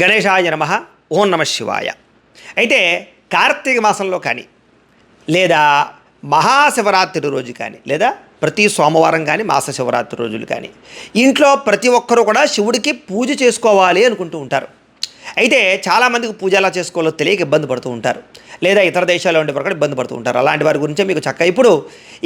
గణేశాయ నమ ఓం నమ శివాయ. అయితే కార్తీక మాసంలో కానీ లేదా మహాశివరాత్రి రోజు కానీ లేదా ప్రతి సోమవారం కానీ మాస శివరాత్రి రోజులు కానీ ఇంట్లో ప్రతి ఒక్కరూ కూడా శివుడికి పూజ చేసుకోవాలి అనుకుంటూ ఉంటారు. అయితే చాలామందికి పూజ ఎలా చేసుకోవాలో తెలియక ఇబ్బంది పడుతూ ఉంటారు. లేదా ఇతర దేశాల్లో ఉండే వారు కూడా ఇబ్బంది పడుతూ ఉంటారు. అలాంటి వారి గురించే మీకు చక్క ఇప్పుడు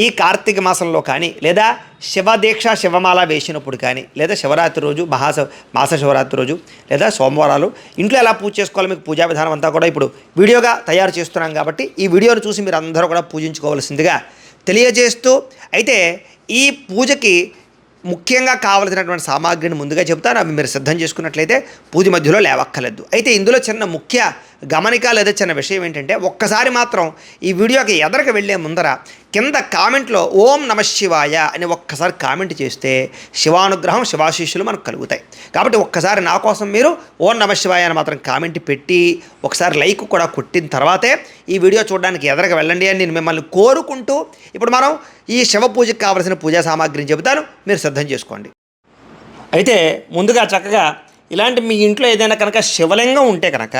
ఈ కార్తీక మాసంలో కానీ లేదా శివదీక్ష శివమాల వేసినప్పుడు కానీ లేదా శివరాత్రి రోజు మహాశివ మాస శివరాత్రి రోజు లేదా సోమవారాలు ఇంట్లో ఎలా పూజ చేసుకోవాలో మీకు పూజా విధానం అంతా కూడా ఇప్పుడు వీడియోగా తయారు చేస్తున్నాం కాబట్టి ఈ వీడియోను చూసి మీరు అందరూ కూడా పూజించుకోవాల్సిందిగా తెలియజేస్తూ అయితే ఈ పూజకి ముఖ్యంగా కావలసినటువంటి సామాగ్రిని ముందుగా చెబుతాను అవి మీరు సిద్ధం చేసుకున్నట్లయితే పూజ మధ్యలో లేవక్కర్లేదు. అయితే ఇందులో చిన్న ముఖ్య గమనికాలు లేదా చిన్న విషయం ఏంటంటే ఒక్కసారి మాత్రం ఈ వీడియోకి ఎదరకు వెళ్ళే ముందర కింద కామెంట్లో ఓం నమ శివాయ అని ఒక్కసారి కామెంట్ చేస్తే శివానుగ్రహం శివాశీస్సులు మనకు కలుగుతాయి. కాబట్టి ఒక్కసారి నా కోసం మీరు ఓం నమ శివాయ అని మాత్రం కామెంట్ పెట్టి ఒకసారి లైక్ కూడా కొట్టిన తర్వాతే ఈ వీడియో చూడడానికి ఎదరకు వెళ్ళండి అని నేను మిమ్మల్ని కోరుకుంటూ ఇప్పుడు మనం ఈ శివ పూజకు కావలసిన పూజా సామాగ్రిని చెబుతాను. మీరు సిద్ధం చేసుకోండి. అయితే ముందుగా చక్కగా ఇలాంటి మీ ఇంట్లో ఏదైనా కనుక శివలింగం ఉంటే కనుక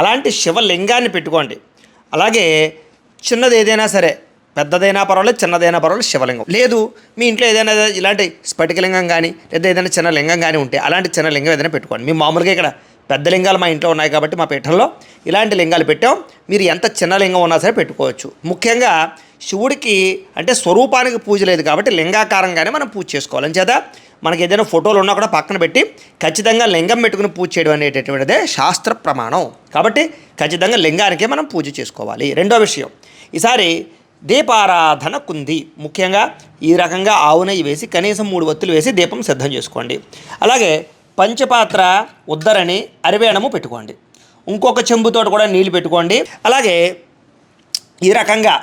అలాంటి శివలింగాన్ని పెట్టుకోండి. అలాగే చిన్నది ఏదైనా సరే పెద్దదైనా పర్వాలేదు చిన్నదైనా పర్వాలేదు శివలింగం. లేదు మీ ఇంట్లో ఏదైనా ఇలాంటి స్ఫటికలింగం కానీ లేదా ఏదైనా చిన్న లింగం కానీ ఉంటే అలాంటి చిన్న లింగం ఏదైనా పెట్టుకోండి. మేము మామూలుగా ఇక్కడ పెద్ద లింగాలు మా ఇంట్లో ఉన్నాయి కాబట్టి మా పీఠంలో ఇలాంటి లింగాలు పెట్టాం. మీరు ఎంత చిన్న లింగం ఉన్నా సరే పెట్టుకోవచ్చు. ముఖ్యంగా శివుడికి అంటే స్వరూపానికి పూజ లేదు కాబట్టి లింగాకారంగానే మనం పూజ చేసుకోవాలి. చేత మనకి ఏదైనా ఫోటోలు ఉన్నా కూడా పక్కన పెట్టి ఖచ్చితంగా లింగం పెట్టుకుని పూజ చేయడం అనేటటువంటిదే శాస్త్ర ప్రమాణం. కాబట్టి ఖచ్చితంగా లింగానికే మనం పూజ చేసుకోవాలి. రెండో విషయం ఈసారి దీపారాధన కుంది. ముఖ్యంగా ఈ రకంగా ఆవు నెయ్యి వేసి కనీసం మూడు వత్తులు వేసి దీపం సిద్ధం చేసుకోండి. అలాగే పంచపాత్ర ఉద్దరని అరివేణము పెట్టుకోండి. ఇంకొక చెంబుతోటి కూడా నీళ్ళు పెట్టుకోండి. అలాగే ఈ రకంగా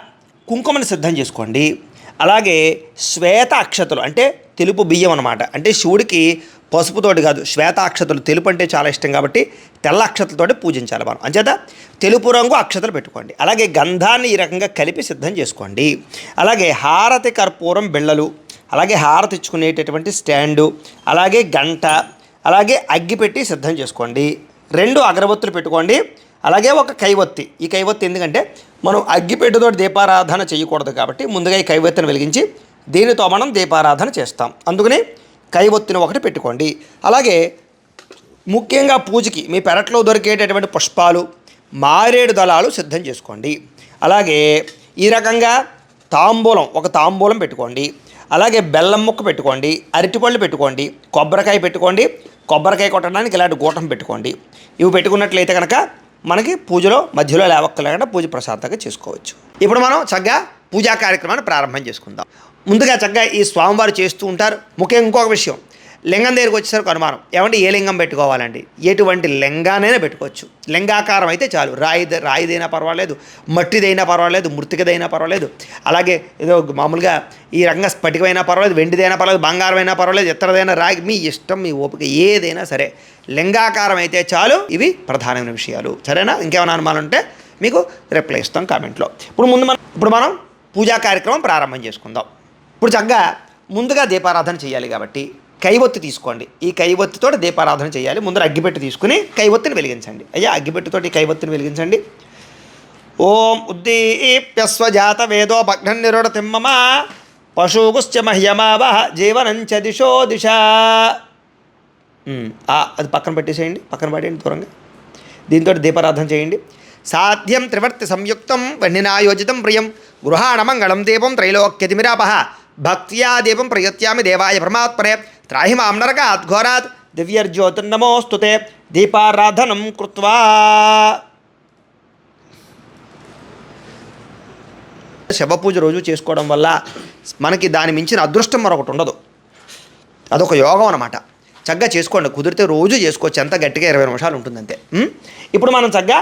కుంకుమను సిద్ధం చేసుకోండి. అలాగే శ్వేత అక్షతలు అంటే తెలుపు బియ్యం అనమాట అంటే శివుడికి పసుపుతోటి కాదు శ్వేత అక్షతలు తెలుపు అంటే చాలా ఇష్టం కాబట్టి తెల్ల అక్షతలతోటి పూజించాలి మనం. అంచేత తెలుపు రంగు అక్షతలు పెట్టుకోండి. అలాగే గంధాన్ని ఈ రకంగా కలిపి సిద్ధం చేసుకోండి. అలాగే హారతి కర్పూరం బిళ్ళలు అలాగే హారతి ఇచ్చుకునేటటువంటి స్టాండు అలాగే గంట అలాగే అగ్గి పెట్టి సిద్ధం చేసుకోండి. రెండు అగరబత్తులు పెట్టుకోండి. అలాగే ఒక కైవత్తి. ఈ కైవత్తి ఎందుకంటే మనం అగ్గిపెట్టుతో దీపారాధన చేయకూడదు కాబట్టి ముందుగా ఈ కైవత్తిని వెలిగించి దీనితో మనం దీపారాధన చేస్తాం. అందుకని కైవత్తిని ఒకటి పెట్టుకోండి. అలాగే ముఖ్యంగా పూజకి మీ పెరట్లో దొరికేటటువంటి పుష్పాలు మారేడు దళాలు సిద్ధం చేసుకోండి. అలాగే ఈ రకంగా తాంబూలం ఒక తాంబూలం పెట్టుకోండి. అలాగే బెల్లం ముక్క పెట్టుకోండి అరటిపళ్ళు పెట్టుకోండి కొబ్బరికాయ పెట్టుకోండి కొబ్బరికాయ కొట్టడానికి ఇలాంటి గూటం పెట్టుకోండి. ఇవి పెట్టుకున్నట్లయితే కనుక మనకి పూజలో మధ్యలో లేవక్కలేకుండా పూజ ప్రశాంతంగా చేసుకోవచ్చు. ఇప్పుడు మనం చక్కగా పూజా కార్యక్రమాన్ని ప్రారంభం చేసుకుందాం. ముందుగా చక్కగా ఈ స్వామివారు చేస్తూ ఉంటారు. ముఖ్యంగా ఇంకొక విషయం. లింగం దగ్గరికి వచ్చేసరికి అనుమానం. ఏమంటే ఏ లింగం పెట్టుకోవాలండి? ఎటువంటి లింగానైనా పెట్టుకోవచ్చు. లింగాకారం అయితే చాలు. రాయి రాయిదైనా పర్వాలేదు మట్టిదైనా పర్వాలేదు మృతికదైనా పర్వాలేదు. అలాగే ఏదో మామూలుగా ఈ రంగ స్ఫటికమైనా పర్వాలేదు వెండిదైనా పర్వాలేదు బంగారమైనా పర్వాలేదు ఇతరదైనా రాగి మీ ఇష్టం మీ ఓపిక ఏదైనా సరే లింగాకారం అయితే చాలు. ఇవి ప్రధానమైన విషయాలు. సరేనా? ఇంకేమైనా అనుమానం ఉంటే మీకు రిప్లై ఇస్తాం కామెంట్లో. ఇప్పుడు ముందు మనం ఇప్పుడు మనం పూజా కార్యక్రమం ప్రారంభం చేసుకుందాం. ఇప్పుడు చక్కగా ముందుగా దీపారాధన చేయాలి కాబట్టి కైవొత్తి తీసుకోండి. ఈ కైవొత్తితో దీపారాధన చేయాలి. ముందర అగ్గిపెట్టు తీసుకుని కైవొత్తిని వెలిగించండి. అయ్యా అగ్గిపెట్టుతోటి కైవొత్తిని వెలిగించండి. ఓం ఉద్దీప్యస్వజాత వేదో భగ్నం నిరుడ తిమ్మమ పశుగుశ్చ మహ్యమావహ జీవనంచ దిశో దిశ. అది పక్కన పెట్టేసేయండి. పక్కన పడేయండి దూరంగా. దీంతో దీపారాధన చేయండి. సాధ్యం త్రివర్తి సంయుక్తం వన్నినాయోజితం ప్రియం. గృహాణమంగళం దీపం త్రైలోక్యతిమిరాపహ. భక్త్యా దీపం ప్రయత్యామి దేవాయ పరమాత్మనే. త్రాహి మాం నరకాత్ ఘోరాత్ దివ్యర్జ్యోతిర్నమోస్తుతే దీపారాధనం కృత్వా. శవపూజ రోజు చేసుకోవడం వల్ల మనకి దాని మించిన అదృష్టం మరొకటి ఉండదు. అదొక యోగం అనమాట చక్కగా చేసుకోండి. కుదిరితే రోజు చేసుకోవచ్చు. ఎంత గట్టిగా ఇరవై నిమిషాలు ఉంటుందంతే ఇప్పుడు మనం చక్కగా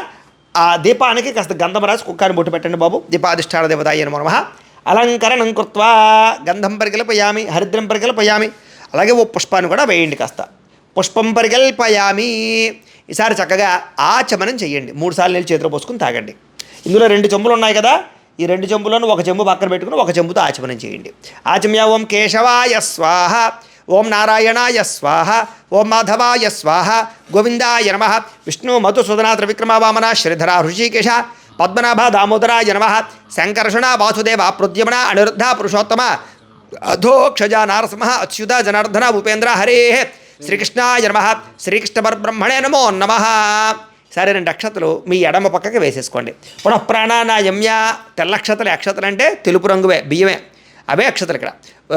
ఆ దీపానికి కాస్త గంధం రాసి కుక్కని బొట్టు పెట్టండి బాబు. దీపాధిష్టాన దేవతాయ నమ అలంకరణం కృత్వా. గంధం పరికల్పయామి హరిద్రం పరికల్పయామి అలాగే ఓ పుష్పాన్ని కూడా వేయండి కాస్త. పుష్పం పరికల్పయామి ఈసారి చక్కగా ఆచమనం చేయండి. మూడు సార్లు నీళ్ళు చేతిలో పోసుకుని తాగండి. ఇందులో రెండు చెంబులు ఉన్నాయి కదా? ఈ రెండు చెంబులను ఒక చెంబు పక్కన పెట్టుకుని ఒక చెంబుతో ఆచమనం చేయండి. ఆచమ్య ఓం కేశవాయ స్వాహ ఓం నారాయణాయ స్వాహ ఓం మాధవాయ స్వాహ గోవిందాయ నమ విష్ణు మధుసూదన త్రివిక్రమ వామన శ్రీధర హృషికేశ పద్మనాభ దామోదరాయ నమ శంకర్షణ వాసుదేవ ప్రద్యుమ్న అనిరుద్ధ పురుషోత్తమ అధోక్షజ నారసింహ అచ్యుత జనార్దన భూపేంద్ర హరే శ్రీకృష్ణాయ నమ శ్రీకృష్ణ పరబ్రహ్మణే నమో నమ సరే రెండు అక్షతలు మీ ఎడమ పక్కకి వేసేసుకోండి. పునః ప్రాణానాయమ్య తెల్లక్షతలు అక్షతలు అంటే తెలుపు రంగువే బియ్యమే. అవే అక్షతలు ఇక్కడ.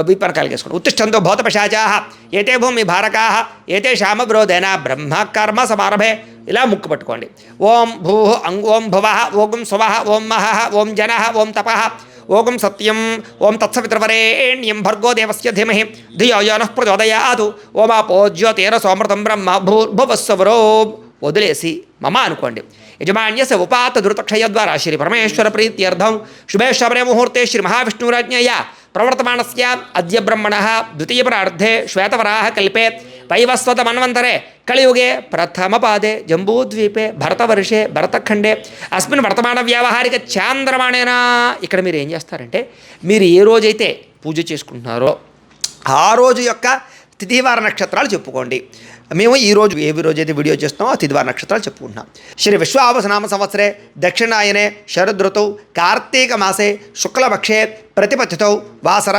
బిప్పన కలిగేసుకోండి ఉత్తిష్టంతో భౌత భూతపశాచా ఏతే భూమి భారకా ఏతే శ్యామబ్రోధేన బ్రహ్మ కర్మ సమారభే. ఇలా ముక్కు పట్టుకోండి. ఓం భూ అంగ్ ఓం భువ ఓం స్వ ఓం మహ ఓం జన ఓం తప. ఓం సత్యం ఓం తత్సవితృవరేణ్యం భర్గో దేవస్య ధీమహి. ధియో యో నః ప్రచోదయాతు. ఓమాపో జ్యోతిరసోమృతం బ్రహ్మ భూర్భువస్వరో వదిలేసి మమ అనుకోండి. యజమాన్యస ఉపాత ధృతక్షయ ద్వారా శ్రీ పరమేశ్వర ప్రీత్యర్థం. శుభేశ్వరే ముహూర్తే శ్రీ మహావిష్ణురాజ్ఞయ. ప్రవర్తమానస్య అద్య బ్రహ్మణ ద్వితీయ ప్రార్థే శ్వేతవరాహ కల్పే. వైవస్వత మన్వంతరే కలియుగే ప్రథమపాదే జంబూద్వీపే భరతవర్షే భరతఖండే. అస్మిన్ వర్తమాన వ్యావహారిక చాంద్రమాణేనా ఇక్కడ మీరు ఏం చేస్తారంటే మీరు ఏ రోజైతే పూజ చేసుకుంటున్నారో ఆ రోజు యొక్క తిథివార నక్షత్రాలు చెప్పుకోండి. మేము ఈరోజు ఏ రోజు అయితే వీడియో చేస్తున్నామో ఆ నక్షత్రాలు చెప్పుకుంటున్నాం. శ్రీ విశ్వావసనామ సంవత్సరే దక్షిణాయనే శరదృతౌ కార్తీక మాసే శుక్లపక్షే ప్రతిపత్తితో వాసర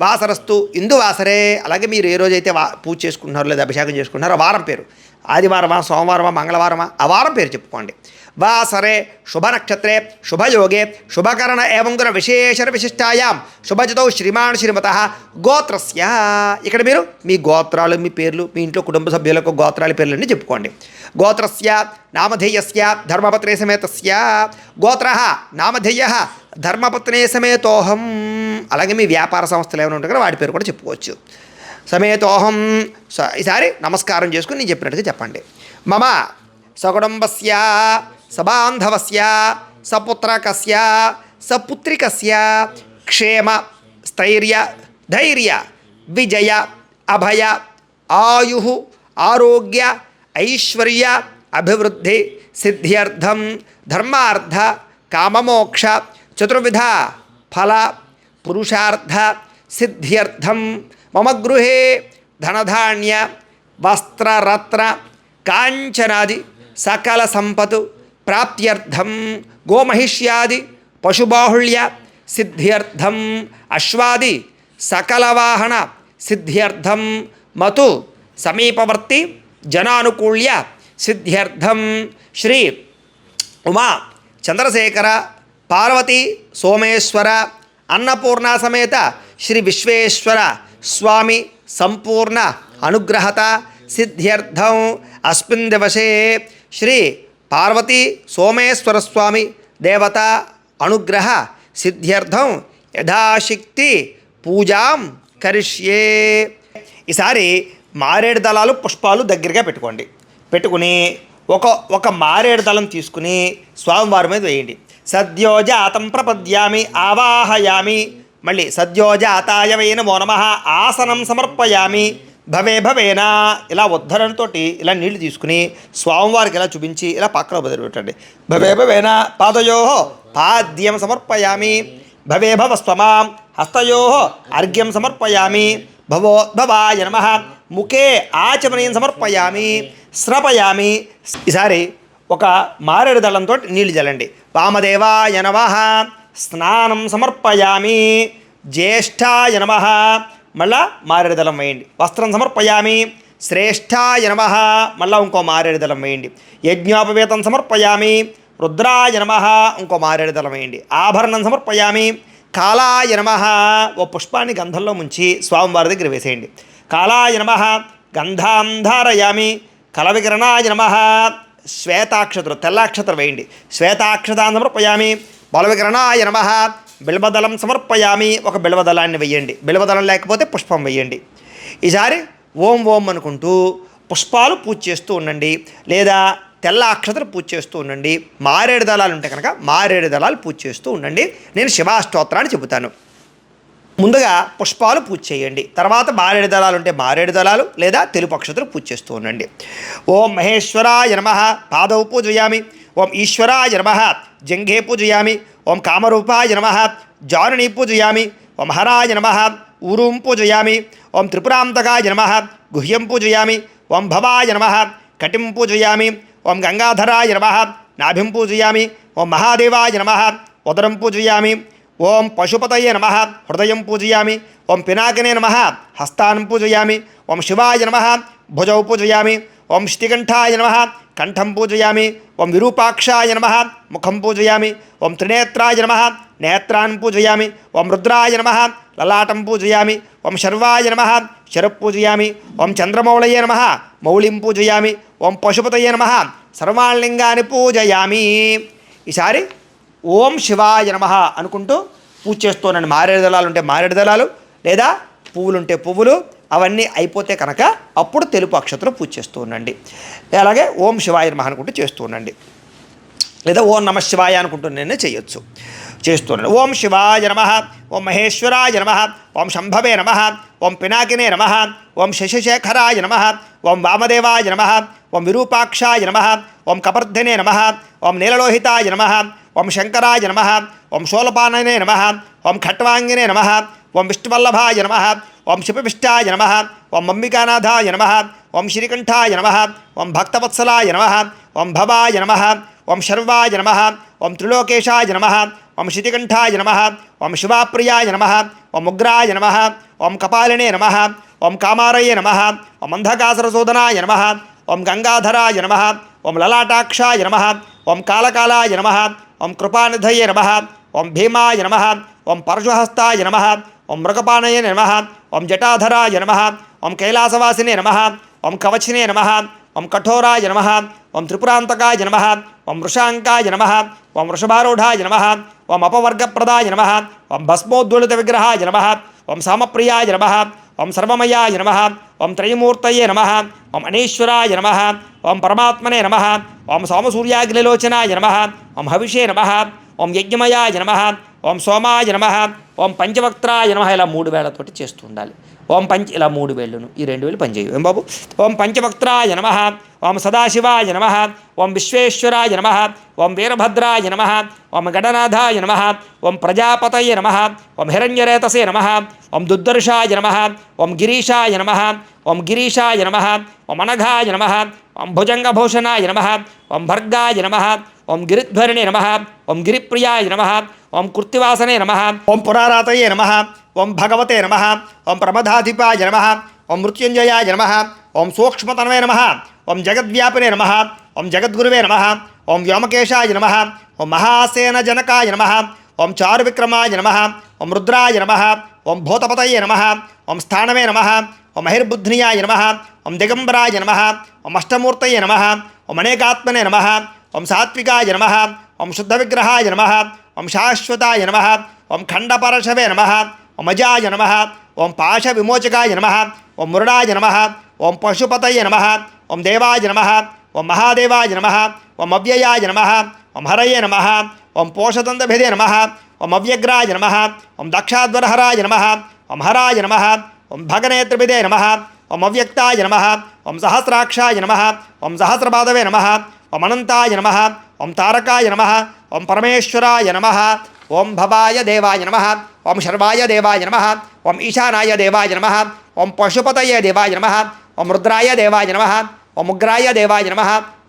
వాసరస్తు ఇందువాసరే. అలాగే మీరు ఏ రోజైతే వా పూజ చేసుకుంటున్నారో లేదా అభిషేకం చేసుకుంటున్నారో వారం పేరు. ఆదివారమా సోమవారమా మంగళవారమా ఆ వారం పేరు చెప్పుకోండి. వాసరే శుభనక్షత్రే శుభయోగే శుభకరణ ఏవం గుణ విశేషణ విశిష్టాయాం. శుభజతో శ్రీమాన్ శ్రీమత గోత్రస్య. ఇక్కడ మీరు మీ గోత్రాలు మీ పేర్లు మీ ఇంట్లో కుటుంబ సభ్యులకు గోత్రాల పేర్లన్నీ చెప్పుకోండి. గోత్రస్య నామధేయస్య ధర్మపత్రే సమేతస్య. గోత్ర నామధేయ ధర్మపత్నే సమేతోహం అలాగే మీ వ్యాపార సంస్థలు ఏమైనా ఉంటాయి కదా వాటి పేరు కూడా చెప్పుకోవచ్చు. సమేతోహం స- ఈసారి నమస్కారం చేసుకుని నేను చెప్పినట్టుగా చెప్పండి. మమ సకుటుంబస్య సబాంధవస్య సపుత్రకస్య సపుత్రికస్య క్షేమ స్థైర్య ధైర్య విజయ అభయ ఆయు ఆరోగ్య ఐశ్వర్య అభివృద్ధి సిద్ధ్యర్థం ధర్మార్థ కామమోక్ష చతుర్విధ ఫల పురుషార్థ సిద్ధ్యర్థం మమ గృహే ధనధాన్య వస్త్రరత్న కాంచనాది సకల సంపతు ప్రాప్త్యర్థం గోమహిష్యాది పశుబాహుళ్య సిద్ధ్యర్థం అశ్వాది సకలవాహన సిద్ధ్యర్థం మతు సమీపవర్తి జనానుకూల్య సిద్ధ్యర్థం. శ్రీ ఉమా చంద్రశేఖర పార్వతి సోమేశ్వర అన్నపూర్ణ సమేత శ్రీ విశ్వేశ్వర స్వామి సంపూర్ణ అనుగ్రహత సిద్ధ్యర్థం. అస్మిన్ దివసే శ్రీ పార్వతి సోమేశ్వరస్వామి దేవత అనుగ్రహ సిద్ధ్యర్థం యథాశక్తి పూజాం కరిష్యే. ఈసారి మారేడు దళాలు పుష్పాలు దగ్గరగా పెట్టుకోండి. పెట్టుకుని ఒక ఒక మారేడు దళం తీసుకుని స్వామివారి మీద వేయండి. సద్యోజాతం ప్రపద్యామి ఆవాహయామి మళ్ళీ సద్యోజాతాయ వై నమో నమ. ఆసనం సమర్పయామి. భవే భవేనా. ఇలా ఉద్ధరణతో ఇలా నీళ్ళు తీసుకుని స్వామివారికి ఇలా చూపించి ఇలా పక్కన వదిలిపెట్టండి. భవే భవేనా. పాదయో పాద్యం సమర్పయామి. భవే భవ స్వమాం హస్తయో అర్ఘ్యం సమర్పయామి. భవోద్భవాయ నమ. ముఖే ఆచమనీయం సమర్పయామి. స్రపయామి ఈసారి ఒక మారేడు దళంతో నీళ్ళు జల్లండి వామదేవాయ నమ. స్నానం సమర్పయామి. జ్యేష్ఠాయ నమ. మళ్ళా మారేడు దళం వేయండి. వస్త్రం సమర్పయామి. శ్రేష్ఠాయ నమ. మళ్ళా ఇంకో మారేడు దళం వేయండి. యజ్ఞోపవేతం సమర్పయామి. రుద్రాయ నమ. ఇంకో మారేడు దళం వేయండి. ఆభరణం సమర్పయామి. కాలాయ నమ. ఓ పుష్పాన్ని గంధంలో ముంచి స్వామివారి దగ్గర వేసేయండి. కాలాయ నమ. గంధాం ధారయామి. కలవికరణాయ నమ. శ్వేతాక్షతలు తెల్లాక్షతలు వేయండి. శ్వేతాక్షతాన్ని సమర్పయామి. బలవికరణాయ నమ. బిల్వదళం సమర్పయామి. ఒక బిల్వదళాన్ని వెయ్యండి. బిల్వదళం లేకపోతే పుష్పం వెయ్యండి. ఈసారి ఓం ఓం అనుకుంటూ పుష్పాలు పూజ చేస్తూ ఉండండి. లేదా తెల్ల అక్షతలు పూజ చేస్తూ ఉండండి. మారేడు దళాలు ఉంటే కనుక మారేడు దళాలు పూజ చేస్తూ ఉండండి. నేను శివాష్టోత్రాన్ని చెబుతాను. ముందుగా పుష్పాలు పూజ చేయండి. తర్వాత మారేడు దళాలు ఉంటే మారేడు దళాలు లేదా తెలుపు అక్షతలు పూజ చేస్తూ ఉండండి. ఓం మహేశ్వరాయ నమ. పాదవు పూజయామి. ఓం ఈశ్వరాయ నమ జంఘే పూజయామి ఓం కామరూపాయ నమ జానుని పూజయామి ఓం హరాయ నమ ఊరుం పూజయామి ఓం త్రిపురాంతకాయ నమ గుహ్యం పూజయామి ఓం భవాయ నమ కటిం పూజయామి ఓం గంగాధరాయ నమ నాభిం పూజయామి ఓం మహాదేవాయ నమ ఉదరం పూజయామి ఓం పశుపతయే నమ హృదయం పూజయామి ఓం పినాకినే నమ హస్తానం పూజయామి ఓం శివాయ నమ భుజౌ పూజయామి ఓం శ్రీకంఠాయ నమ. కంఠం పూజయామి. ఓం విరూపాక్షాయ నమ. ముఖం పూజయామి. ఓం త్రినేత్రాయ నమ. నేత్రాన్ పూజయామి. ఓం రుద్రాయ నమ. లలాటం పూజయామి. ఓం శర్వాయ నమ. శరప్ పూజయామి. ఓం చంద్రమౌళయే నమ. మౌళిం పూజయామి. ఓం పశుపతయే నమ. సర్వాణలింగాన్ని పూజయామి. ఈసారి ఓం శివాయ నమ అనుకుంటూ పూజ చేస్తున్నాను మారేడు దళాలు ఉంటే మారేడు దళాలు లేదా పువ్వులుంటే పువ్వులు అవన్నీ అయిపోతే కనుక అప్పుడు తెలుపు అక్షతలు పూజ చేస్తూ ఉండండి. అలాగే ఓం శివాయ నమ అనుకుంటూ చేస్తూ ఉండండి. లేదా ఓం నమ శివాయ అనుకుంటూ నేను చేయొచ్చు చేస్తున్నాను ఓం శివాయ నమ ఓం మహేశ్వరాయ నమ ఓం శంభవే నమ ఓం పినాకినే నమ ఓం శశిశేఖరాయ నమ ఓం వామదేవాయ నమ ఓం విరూపాక్షాయ నమ ఓం కపర్ధనే నమ ఓం నీలలోహితాయ నమ ఓం శంకరాయ నమ ఓం శూలపాననే నమ ఓం ఖట్వాంగినే నమ ఓం విష్ణువల్లభాయ నమ ఓం శిపవిష్టాయ నమ ఓం అంబికానాథాయ నమ ఓం శ్రీకంఠాయ నమ ఓం భక్తవత్సలాయ నమ ఓం భవాయ నమ ఓం శర్వాయ నమ ఓం త్రిలోకేశాయ నమ ఓం శితికంఠాయ నమ ఓం శివాప్రియాయ నమ ఓం ఉగ్రాయ నమ ఓం కపాలినే నమ ఓం కామారయే నమ ఓం అంధకాసురశోధనాయ నమ ఓం గంగాధరాయ నమ ఓం లలాటాక్షాయ నమ ఓం కాళకాలాయ నమ ఓం కృపానిధయ నమ ఓం భీమాయ నమ ఓం పరశుహస్తాయ నమ ఓం మృగపానయ నమ ఓం జటాధరాయ నమ ఓం కైలాసవాసినే నమ ఓం కవచినే నమ ఓం కఠోరాయ నమ ఓం త్రిపురాంతకాయ నమ ఓం వృషాంకాయ నమ ఓం వృషభారూఢాయ నమ ఓం అపవర్గప్రదాయ నమ ఓం భస్మోద్వలిత విగ్రహాయ నమ ఓం సామప్రియాయ నమ ఓం సర్వమయాయ నమ ఓం త్రయమూర్తయే నమ ఓం అనీశ్వరాయ నమ ఓం పరమాత్మనే నమ ఓం సోమసూర్యాగ్నిలోచనాయ నమ ఓం హవిషే నమ ఓం యజ్ఞమయాయ నమ ఓం సోమాయ నమ ఓం పంచవక్త్రాయ నమ ఇలా మూడు వేలతోటి చేస్తూ ఉండాలి. ఓం పంచ ఇలా మూడు వేళ్ళును ఈ రెండు వేలు పనిచేయు ఏం బాబు ఓం పంచవక్త్రాయ నమ ఓం సదాశివాయ నమ ఓం విశ్వేశ్వరాయ నమ ఓం వీరభద్రాయ నమ ఓం గణనాథాయ నమ ఓం ప్రజాపతయ నమ ఓం హిరణ్యరేతసే నమ ఓం దుర్దర్శాయ నమ ఓం గిరీశాయ నమ ఓం గిరీశాయ నమ ఓం అనఘాయ నమ ఓం భుజంగభూషణాయ నమ ఓం భర్గాయ నమ ఓం గిరిధ్వరిణే నమ ఓం గిరిప్రియాయ నమ ఓం కృత్తివాసనే నమ ఓం పురారాతయే నమ ఓం భగవతే నమ ఓం ప్రమదాధిపాయ నమ ఓం మృత్యుంజయాయ నమ ఓం సూక్ష్మతనవే నమ ఓం జగద్వ్యాపినే నమ ఓం జగద్గురువే నమ ఓం వ్యోమకేశాయ నమ ఓం మహాసేన జనకాయ నమ ఓం చారువిక్రమాయ నమ ఓం రుద్రాయ నమ ఓం భూతపతయే నమ ఓం స్థానమే నమ ఓం మహిర్బుద్ధ్నియాయ నమ ఓం దిగంబరాయ నమ ఓం అష్టమూర్తయే నమ ఓం అనేకాత్మనే నమ ఓం సాత్వికాయ నమ ఓం శుద్ధవిగ్రహాయ నమ ఓం శాశ్వతాయ నమ ఓం ఖండపరశవే నమ ఓం అజాయ నమ ఓం పాశ విమోచకాయ నమ ఓం మురుడాయ నమ ఓం పశుపతయ నమ ఓం దేవాయ నమ ఓం మహాదేవాయ నమ ఓం అవ్యయాయ నమ ఓం హరయే నమ ఓం పోషదంతభేదే నమ ఓం అవ్యగ్రాయ నమ ఓం దక్షాధ్వరహరాయ నమ ఓం హరాయ నమ ఓం భగనేత్రభిదే నమ ఓం అవ్యక్తాయ నమ ఓం సహస్రాక్షాయ నమ ఓం సహస్రపాదవే నమ ఓం అనంతాయ నమ ఓం తారకాయ నమ ఓం పరమేశ్వరాయ నమ ఓం భవాయ దేవాయ నమ ఓం శర్వాయ దేవాయ నమ ఓం ఈశానాయ దేవాయ నమ ఓం పశుపతయ దేవాయ నమ ఓం రుద్రాయ దేవాయ నమ ఓం ఉగ్రాయ దేవాయ నమ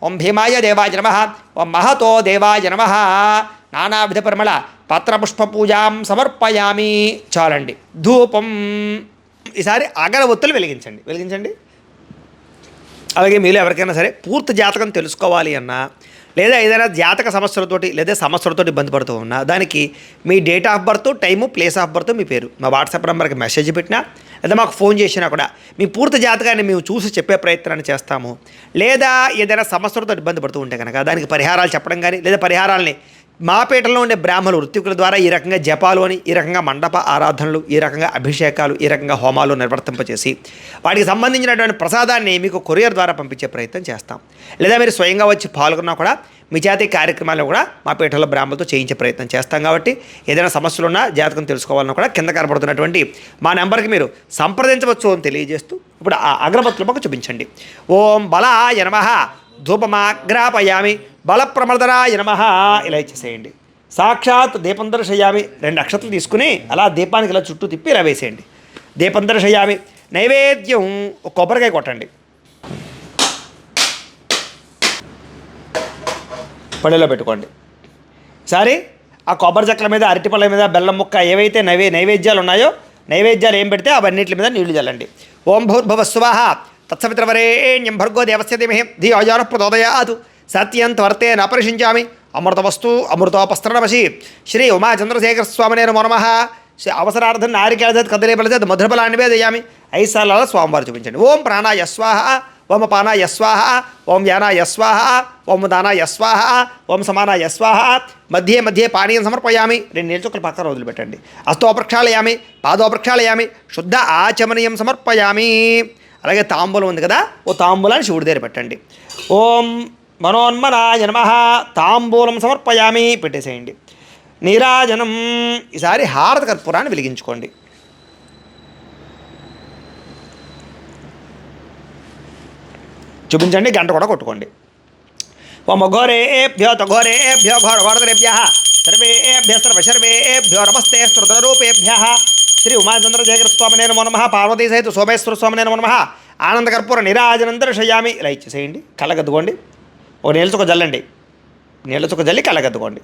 ఓం భీమాయ దేవాయ నమ ఓం మహతో దేవాయ నమ. నానావిధ పరిమళ పత్రపుష్ప పూజాం సమర్పయామి. చాలండి. ధూపం. ఈసారి అగరవత్తులు వెలిగించండి. వెలిగించండి. అలాగే మీరు ఎవరికైనా సరే పూర్తి జాతకం తెలుసుకోవాలి అన్నా లేదా ఏదైనా జాతక సమస్యలతోటి లేదా సమస్యలతోటి ఇబ్బంది పడుతూ ఉన్నా దానికి మీ date of birth time place of birth మీ పేరు. మా వాట్సాప్ నెంబర్కి మెసేజ్ పెట్టినా లేదా మాకు ఫోన్ చేసినా కూడా మీ పూర్తి జాతకాన్ని మేము చూసి చెప్పే ప్రయత్నాన్ని చేస్తాము. లేదా ఏదైనా సమస్యలతో ఇబ్బంది పడుతూ ఉంటే కనుక దానికి పరిహారాలు చెప్పడం కానీ లేదా పరిహారాలని మాపేటలో ఉండే బ్రాహ్మణులు వృత్తికుల ద్వారా ఈ రకంగా జపాలు అని ఈ రకంగా మండప ఆరాధనలు ఈ రకంగా అభిషేకాలు ఈ రకంగా హోమాలు నిర్వర్తింపచేసి వాటికి సంబంధించినటువంటి ప్రసాదాన్ని మీకు కొరియర్ ద్వారా పంపించే ప్రయత్నం చేస్తాం. లేదా మీరు స్వయంగా వచ్చి పాల్గొన్నా కూడా మీ జాతి కార్యక్రమాలను కూడా మా పీఠంలో బ్రాహ్మణులతో చేయించే ప్రయత్నం చేస్తాం కాబట్టి ఏదైనా సమస్యలు ఉన్నా జాతకం తెలుసుకోవాలన్నా కూడా కింద కనబడుతున్నటువంటి మా నెంబర్కి మీరు సంప్రదించవచ్చు అని తెలియజేస్తూ ఇప్పుడు ఆ అగరబత్తులు మాకు చూపించండి. ఓం బల యనమహ ధూపమాగ్రాపయామి బలప్రమదరాయ నమ ఇలా ఇచ్చేసేయండి. సాక్షాత్ దీపం దర్శయామి. రెండు అక్షతలు తీసుకుని అలా దీపానికి ఇలా చుట్టూ తిప్పి ఇలా వేసేయండి. దీపం దర్శయామి. నైవేద్యం ఒక కొబ్బరికాయ కొట్టండి. పళ్ళెలో పెట్టుకోండి. సరే ఆ కొబ్బరి చెక్కల మీద అరటిపళ్ళ మీద బెల్లం ముక్క ఏవైతే నైవే నైవేద్యాలు ఉన్నాయో నైవేద్యాలు ఏం పెడితే అవన్నిటి మీద నీళ్ళు చల్లండి. ఓం భూర్భువ స్వాహ తత్సవిత్రవరేణ్యం భర్గో దేవస్య దిమహే ధీ అజాన ప్రదోదయాదు సత్యం త్వర్తే నపరిశించామి అమృతవస్తు అమృతోపస్త్రణమసి. శ్రీ ఉమాచంద్రశేఖర స్వామినే నమో నమః. శ్రీ అవసరార్థం నారికేళ కదలే బలజ మధురబలాన్ని నివేదయామి ఐసాల స్వామివారు చూపించండి. ఓం ప్రాణ యస్వాహ ఓం పాన యస్వాహ ఓం యాన యస్వాహ ఓం దాన యస్వాహ ఓం సమాన యస్వాహ మధ్యే మధ్యే పానీయం సమర్పయామి. రెండు నీళ్ళ చుక్కలు పక్కన వదిలిపెట్టండి. అస్తో ప్రక్షాళయామి పాదో ప్రక్షాళయామి శుద్ధ ఆచమనీయం సమర్పయామి. అలాగే తాంబూలం ఉంది కదా ఓ తాంబూలాన్ని శివుడి దగ్గర పెట్టండి ఓం మనోన్మనాయ నమ తాంబూలం సమర్పయామి పెట్టేసేయండి నీరాజనం ఈసారి హారత కర్పూరాన్ని వెలిగించుకోండి చూపించండి గంట కూడా కొట్టుకోండి ఓం ఘోరేభ్యో ఘోరేభ్యో ఘోర ఘోరతరేభ్య సర్వేభ్య సర్వ సర్వేభ్యో నమస్తే స్తృతరూపేభ్య శ్రీ ఉమాచంద్రశేఖర స్వామినే నమో నమ పార్వతీ సహిత సోమేశ్వర స్వామినే నమో నమ ఆనంద కర్పూర నిరాజనం దర్శయామి ఇలా ఇచ్చేసేయండి కళ్ళగద్దుకోండి. ఓ నీళ్ళ చుక్క జల్లండి. నీళ్ళ చుక్క జల్లి కళ్ళగద్దుకోండి.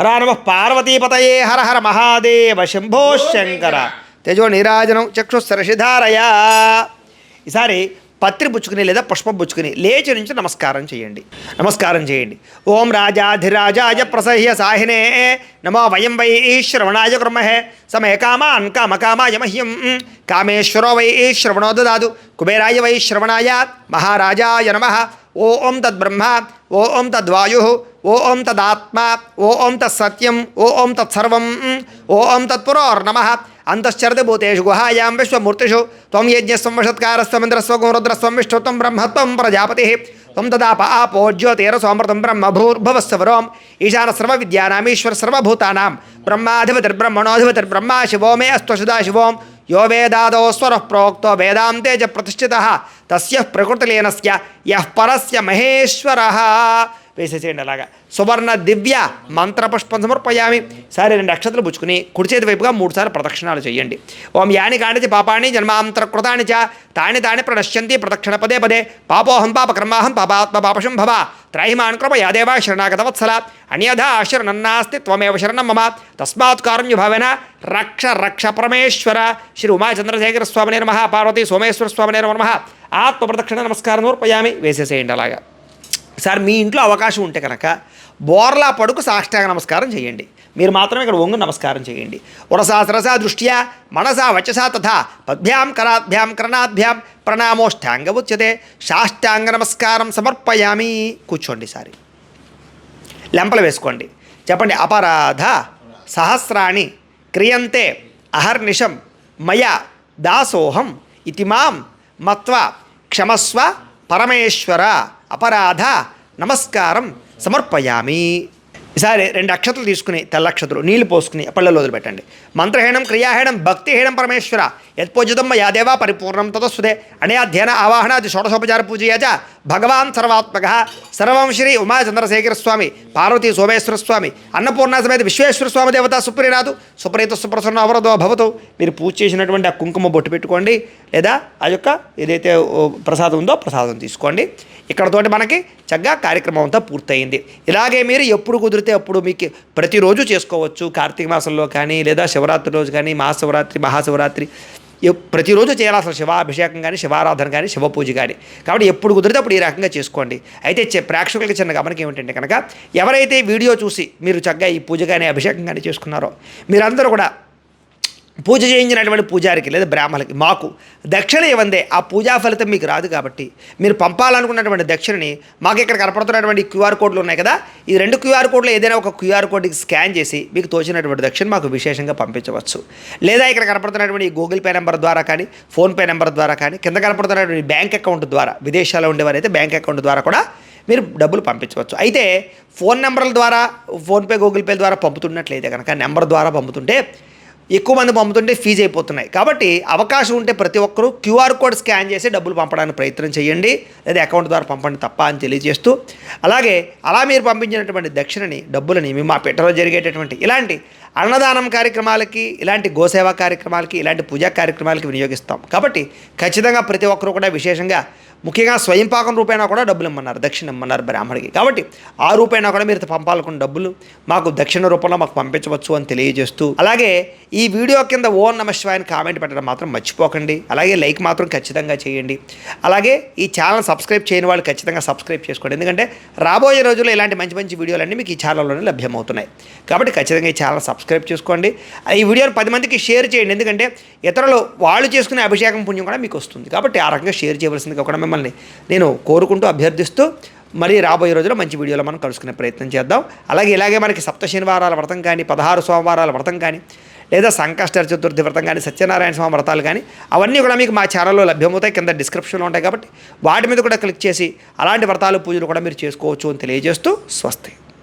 హర నమ పార్వతీపతయే హర హర మహాదేవ శంభో శంకర. తేజో నీరాజనం చక్షుస్సరషిధారయా ఈసారి పత్రి పుచ్చుకుని లేదా పుష్పం పుచ్చుకుని లేచి నుంచి నమస్కారం చేయండి. నమస్కారం చేయండి. ఓం రాజాధిరాజాయ ప్రసహ్య సాహినే నమో వయం వై శ్రవణాయ కుర్మహే సమే కామాన్ కామకామాయ మహ్యం కామేశ్వరో వై శ్రవణో దాదు కుబేరాయ వై శ్రవణాయ మహారాజాయ నమ. ఓం తద్బ్రహ్మ ఓం తద్వాయు ఓం తదాత్మ ఓం తత్సత్యం ఓం తత్సర్వం ఓం తత్పురోర్నమ अंतश्चरते भूतेषु गुहायां विश्वमूर्तिषु। त्वं यज्ञस्वंवसत्कार समिन्द्रस्वगुरुद्रस्वंविष्ठ त्वं ब्रह्मत्वं प्रजापति। त्वं तदाप आपो ज्योतिरसोमृतं ब्रह्म भूर्भवस्वरोम् ईशान सर्वविद्यानाम् ईश्वर सर्वभूतानां ब्रह्माधिपतिर्ब्रह्मणोऽधिपतिर्ब्रह्मा शिवो मे अस्त्वशुदाशिवोम् यो वेदादौ स्वरः प्रोक्तो वेदान्ते च प्रतिष्ठितः। तस्य प्रकृतिलीनस्य, यः परस्य महेश्वरः। వేసేసేయండి అలాగా. సువర్ణ దివ్య మంత్రపుష్పం సమర్పయామి. సరే రెండు అక్షతలు పుచ్చుకుని కుడిచేతి వైపుగా మూడుసార్లు ప్రదక్షిణాలు చేయండి. ఓం యాని కాణిచి పాపాని జన్మాంతరకృతాని చ తాని తాని ప్రణశ్యంతి ప్రదక్షిణ పదే పదే. పాపోహం పాపకర్మాహం పాపాత్మ పాపశం భవ త్రైమాన్ కృప యాదేవా శరణాగత వత్సల అన్యథా శరణన్నాస్తి త్వమేవ శరణం మమ. తస్మాత్ కారుణ్యభావేన రక్ష రక్ష పరమేశ్వర. శ్రీ ఉమాచంద్రశేఖర స్వామినే నమ. పార్వతీ సోమేశ్వర స్వామినే నమ. ఆత్మ ప్రదక్షిణ నమస్కారం నూర్పయామి వేసేసేయండి అలాగా. సార్ మీ ఇంట్లో అవకాశం ఉంటే కనుక బోర్లా పడుకు సాష్టాంగ నమస్కారం చేయండి. మీరు మాత్రం ఇక్కడ ఒంగు నమస్కారం చేయండి. ఉరసా సరసా దృష్ట్యా మనసా వచసా తథా పద్భ్యాం కరాభ్యాం కరణాభ్యాం ప్రణామోష్టాంగ ఉచ్యతే. సాష్టాంగ నమస్కారం సమర్పయామి. కూర్చోండి సారి. లెంపలు వేసుకోండి. చెప్పండి అపరాధ సహస్రాణి క్రియంతే అహర్నిషం మయ దాసోహం ఇతి మాం మత్వ క్షమస్వ పరమేశ్వర. అపరాధ నమస్కారం సమర్పయామి. ఈసారి రెండు అక్షతలు తీసుకుని తెల్లక్షతలు నీళ్ళు పోసుకుని పళ్ళలో వదిలిపెట్టండి. మంత్రహీనం క్రియాహీనం భక్తిహీనం పరమేశ్వర యత్పూజితం యాదేవా పరిపూర్ణం తదస్సుదే. అనే అధ్యయన ఆవాహనాది షోడశోపచార పూజయా భగవాన్ సర్వాత్మక. సర్వం శ్రీ ఉమాచంద్రశేఖర స్వామి పార్వతీ సోమేశ్వర స్వామి అన్నపూర్ణ సమేత విశ్వేశ్వర స్వామి దేవత సుప్రీనాథు సుప్రీత సుప్రసన్న అవరదో భవతు. మీరు పూజ చేసినటువంటి ఆ కుంకుమ బొట్టు పెట్టుకోండి. లేదా ఆ యొక్క ఏదైతే ప్రసాదం ఉందో ప్రసాదం తీసుకోండి. ఇక్కడతోటి మనకి చక్కగా కార్యక్రమం అంతా పూర్తయింది. ఇలాగే మీరు ఎప్పుడు కుదిరితే అప్పుడు మీకు ప్రతిరోజు చేసుకోవచ్చు. కార్తీక మాసంలో కానీ లేదా శివరాత్రి రోజు కానీ మహాశివరాత్రి మహాశివరాత్రి. ప్రతిరోజు ప్రతిరోజు చేయాల్సిన శివాభిషేకం కానీ శివారాధన కానీ శివ పూజ కానీ. కాబట్టి ఎప్పుడు కుదిరితే అప్పుడు ఈ రకంగా చేసుకోండి. అయితే ప్రేక్షకులకి చిన్న గమనిక ఏమిటంటే కనుక ఎవరైతే వీడియో చూసి మీరు చక్కగా ఈ పూజ కానీ అభిషేకం కానీ చేసుకున్నారో మీరందరూ కూడా పూజ చేయించినటువంటి పూజారికి లేదా బ్రాహ్మణులకి మాకు దక్షిణ ఇవ్వందే. ఆ పూజా ఫలితం మీకు రాదు కాబట్టి మీరు పంపాలనుకున్నటువంటి దక్షిణని మాకు ఇక్కడ కనపడుతున్నటువంటి క్యూఆర్ కోడ్లు ఉన్నాయి కదా. ఈ రెండు క్యూఆర్ కోడ్లు ఏదైనా ఒక క్యూఆర్ కోడ్కి స్కాన్ చేసి మీకు తోచినటువంటి దక్షిణ మాకు విశేషంగా పంపించవచ్చు. లేదా ఇక్కడ కనపడుతున్నటువంటి గూగుల్ పే నెంబర్ ద్వారా కానీ ఫోన్పే నెంబర్ ద్వారా కానీ కింద కనపడుతున్నటువంటి బ్యాంక్ అకౌంట్ ద్వారా విదేశాల్లో ఉండేవారైతే బ్యాంక్ అకౌంట్ ద్వారా కూడా మీరు డబ్బులు పంపించవచ్చు. అయితే ఫోన్ నెంబర్ల ద్వారా ఫోన్పే గూగుల్ పే ద్వారా పంపుతున్నట్లయితే కనుక నెంబర్ ద్వారా పంపుతుంటే ఎక్కువ మంది పంపుతుంటే ఫీజు అయిపోతున్నాయి. కాబట్టి అవకాశం ఉంటే ప్రతి ఒక్కరూ క్యూఆర్ కోడ్ స్కాన్ చేసి డబ్బులు పంపడానికి ప్రయత్నం చేయండి. లేదా అకౌంట్ ద్వారా పంపండి తప్ప అని తెలియజేస్తూ. అలాగే అలా మీరు పంపించినటువంటి దక్షిణని డబ్బులని మేము మా పెట్టలో జరిగేటటువంటి ఇలాంటి అన్నదానం కార్యక్రమాలకి ఇలాంటి గోసేవా కార్యక్రమాలకి ఇలాంటి పూజా కార్యక్రమాలకి వినియోగిస్తాం. కాబట్టి ఖచ్చితంగా ప్రతి ఒక్కరూ కూడా విశేషంగా ముఖ్యంగా స్వయం పాకం రూపైనా కూడా డబ్బులు ఇమ్మన్నారు దక్షిణ ఇమ్మన్నారు బ్రాహ్మడికి. కాబట్టి ఆ రూపైనా కూడా మీరు పంపాలనుకున్న డబ్బులు మాకు దక్షిణ రూపంలో మాకు పంపించవచ్చు అని తెలియజేస్తూ అలాగే ఈ వీడియో కింద ఓ నమ శివాయని కామెంట్ పెట్టడం మాత్రం మర్చిపోకండి. అలాగే లైక్ మాత్రం ఖచ్చితంగా చేయండి. అలాగే ఈ ఛానల్ సబ్స్క్రైబ్ చేయని వాళ్ళు ఖచ్చితంగా సబ్స్క్రైబ్ చేసుకోండి. ఎందుకంటే రాబోయే రోజుల్లో ఇలాంటి మంచి మంచి వీడియోలన్నీ మీకు ఈ ఛానల్లోనే లభ్యమవుతున్నాయి. కాబట్టి ఖచ్చితంగా ఈ ఛానల్ సబ్స్క్రైబ్ చేసుకోండి. ఈ వీడియోని పది మందికి షేర్ చేయండి. ఎందుకంటే ఇతరులు వాళ్ళు చేసుకునే అభిషేకం పుణ్యం కూడా మీకు వస్తుంది. కాబట్టి ఆ రకంగా షేర్ చేయవలసింది కూడా మిమ్మల్ని నేను కోరుకుంటూ అభ్యర్థిస్తూ మరి రాబోయే రోజుల్లో మంచి వీడియోలో మనం కలుసుకునే ప్రయత్నం చేద్దాం. అలాగే ఇలాగే మనకి సప్త శనివారాల వ్రతం కానీ పదహారు సోమవారాల వ్రతం కానీ లేదా సంకష్ట చతుర్థి వ్రతం కానీ సత్యనారాయణ స్వామి వ్రతాలు కానీ అవన్నీ కూడా మీకు మా ఛానల్లో లభ్యమవుతాయి. కింద డిస్క్రిప్షన్లో ఉంటాయి కాబట్టి వాటి మీద కూడా క్లిక్ చేసి అలాంటి వ్రతాలు పూజలు కూడా మీరు చేసుకోవచ్చు అని తెలియజేస్తూ స్వస్తి.